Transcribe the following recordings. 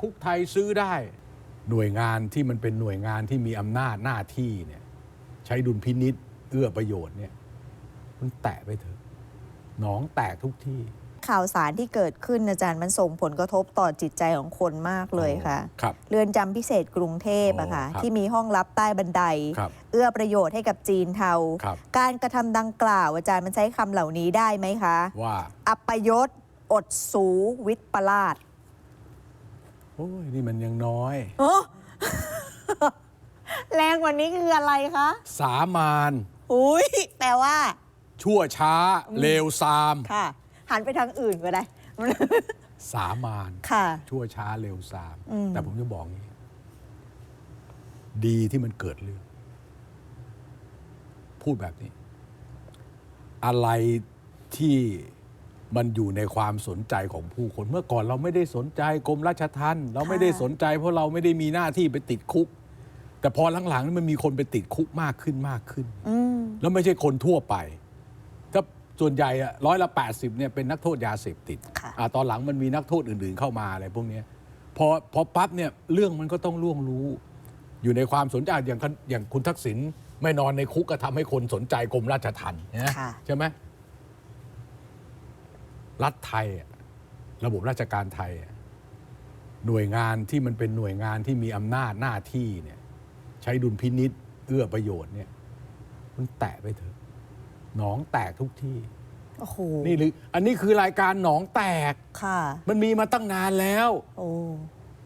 คุกไทยซื้อได้ หน่วยงานที่มันเป็นหน่วยงานที่มีอำนาจหน้าที่เนี่ยใช้ดุลพินิษเอื้อประโยชน์เนี่ยมันแตะไปเถอะหนองแตกทุกที่ ข่าวสารที่เกิดขึ้นอาจารย์มันส่งผลกระทบต่อจิตใจของคนมากเลยค่ะครับ เรือนจำพิเศษกรุงเทพอะค่ะอ๋อครับที่มีห้องลับใต้บันไดครับเอื้อประโยชน์ให้กับจีนเทาครับการกระทำดังกล่าว อาจารย์มันใช้คำเหล่านี้ได้ไหมคะ ว่าอัปยศอดสูวิปลาสโอ้ยนี่มันยังน้อย โอ้ แรงกว่านี้คืออะไรคะ สามานอุ้ยแปลว่า ชั่วช้า เลวซาม ค่ะ หันไปทางอื่นก็ได้ สามานค่ะ ชั่วช้าเร็วซาม อืม แต่ผมจะบอกงี้ ดีที่มันเกิดเรื่อง พูดแบบนี้ อะไรที่ มันอยู่ในความสนใจของผู้คนเมื่อก่อนเราไม่ได้สนใจกรมราชทัณฑ์เราไม่ได้สนใจ เพราะเราไม่ได้มีหน้าที่ไปติดคุก แต่พอหลังๆนี่มันมีคนไปติดคุกมากขึ้นมากขึ้นอืมแล้วไม่ใช่คนทั่วไปก็ส่วนใหญ่อะร้อยละ 80เนี่ยเป็นนักโทษยาเสพติดค่ะอ่าตอนหลังมันมีนักโทษอื่นๆเข้ามาอะไรพวกเนี้ยพอพอปั๊บเนี่ยเรื่องมันก็ต้องล่วงรู้ อยู่ในความสนใจอย่างคุณอย่างคุณทักษิณไม่นอนในคุกก็ทำให้คนสนใจกรมราชทัณฑ์นะค่ะใช่ไหม รัฐไทยอะระบบราชการไทยอะหน่วยงานที่มันเป็นหน่วยงานที่มีอำนาจหน้าที่เนี่ยใช้ดุลพินิษเอื้อประโยชน์เนี่ยมันแตะไปเถอะหนองแตกทุกที่โอ้โหนี่หรืออันนี้คือรายการหนองแตกค่ะ มันมีมาตั้งนานแล้วโอ้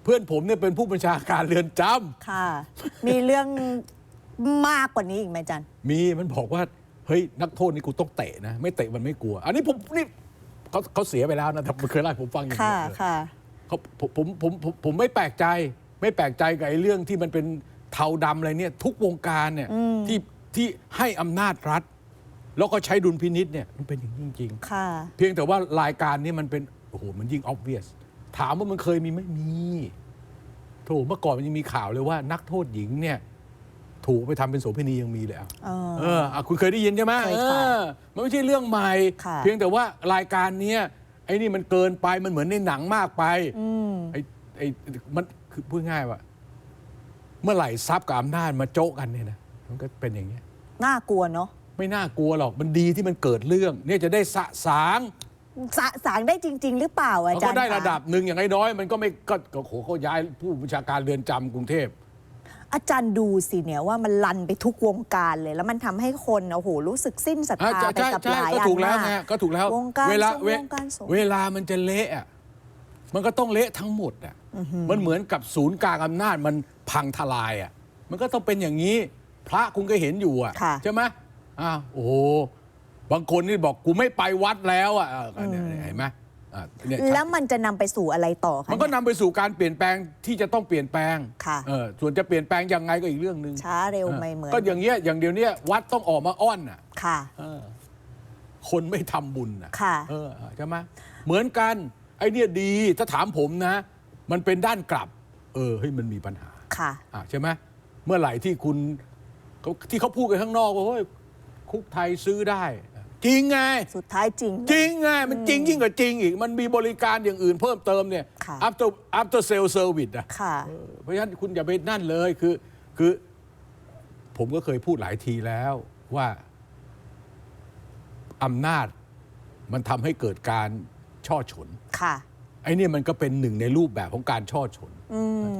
เพื่อนผมเนี่ยเป็นผู้บัญชาการเรือนจำค่ะ มีเรื่องมากกว่านี้อีกไหมอาจันมีมันบอกว่าเฮ้ยนักโทษนี่กูต้องเตะนะ ไม่เตะมันไม่กลัว อันนี้ผมนี่ เขาเขาเสียไปแล้วนะแต่ผมเคยเล่าให้ผมฟังอย่างค่ะนี้เลยค่ะ เขาผมผมผมผมผมไม่แปลกใจไม่แปลกใจกับไอ้เรื่องที่มันเป็นเทาดำอะไรเนี่ย ทุกวงการเนี่ยอืมที่ที่ให้อำนาจรัฐ แล้วก็ใช้ดุลพินิษเนี่ยมันเป็นอย่างนี้จริง ๆ ค่ะ เพียงแต่ว่ารายการนี้มันเป็น โอ้โห มันยิ่ง obvious ถามว่ามันเคยมีไหม่มีโถเมื่อก่อนมันยังมีข่าวเลยว่านักโทษหญิงเนี่ย ถูกไปทำเป็นโสเภณียังมีเลยอะเออเอออะคุณเคยได้ยินใช่ไหมเคยเอค่ะอมันไม่ใช่เรื่องใหม่ค่ะเพียงแต่ว่ารายการเนี้ยไอ้นี่มันเกินไปมันเหมือนในหนังมากไปอืมไอ้ไอ้มันคือพูดง่ายว่า เมื่อไหร่ทรัพย์กับอำนาจมาโจ๊กกันเนี่ยนะมันก็เป็นอย่างเงี้ยน่ากลัวเนาะไม่น่ากลัวหรอกมันดีที่มันเกิดเรื่อง เนี่ยจะได้สะสางสะสางได้จริง ๆ หรือเปล่าอามันจารก็ย์ได้คระดับหนึ่งอย่างน้อยๆมันก็ไม่ก็ก็โหเขาย้ายผู้บัญชาการเรือนจำกรุงเทพ อาจารย์ดูสิเนี่ยว่ามันลันไปทุกวงการเลย แล้วมันทำให้คนโอ้โหรู้สึกสิ้นศรัทอะธาใช่ไปใช่กับใช่หลายก็อันถูกแล้วมาไงก็ถูกแล้ววงการเวลาสงฆ์เววงการสงฆ์เวลามันจะเละอะมันก็ต้องเละทั้งหมดอะมันเหมือนกับศูนย์กลางอำนาจมันพังทลายอะมันก็ต้องเป็นอย่างนี้ พระคุณก็เห็นอยู่อะค่ะใช่ไหมอ้าวโอ้โหบางคนนี่บอกกูไม่ไปวัดแล้วอะเออเนี่ยเห็นไหม อะเนี่ยชัด แล้วมันจะนำไปสู่อะไรต่อคะมันก็เยนำไปสู่การเปลี่ยนแปลงที่จะต้องเปลี่ยนแปลงค่ะ เออส่วนจะเปลี่ยนแปลงยังไงก็อีกเรื่องหนึ่งช้าเร็วไม่เหมือนก็อย่างเงี้ยอย่างเดียวเนี้ยวัดต้องออกมาอ้อนอะค่ะ เออคนไม่ทำบุญอะค่ะ เออใช่ไหมเหมือนกันไอ้เนี่ยดีถ้าถามผมนะ มันเป็นด้านกลับ เออเฮ้ยมันมีปัญหา ค่ะ อะใช่ไหมเมื่อไหร่ที่คุณเขาที่เขาพูดกันข้างนอกว่าเฮ้ยคุกไทยซื้อได้ จริงไง สุดท้ายจริง จริงไง มันจริงยิ่งกว่าจริงอีก มันมีบริการอย่างอื่นเพิ่มเติมเนี่ย ค่ะ after after sale service อะค่ะเออเพราะฉะนั้นคุณอย่าไปนั่นเลยคือคือ ผมก็เคยพูดหลายทีแล้วว่าอำนาจมันทำให้เกิดการช่อฉน ค่ะ ไอ้เนี่ยมันก็เป็นหนึ่งในรูปแบบของการช่อฉน อืม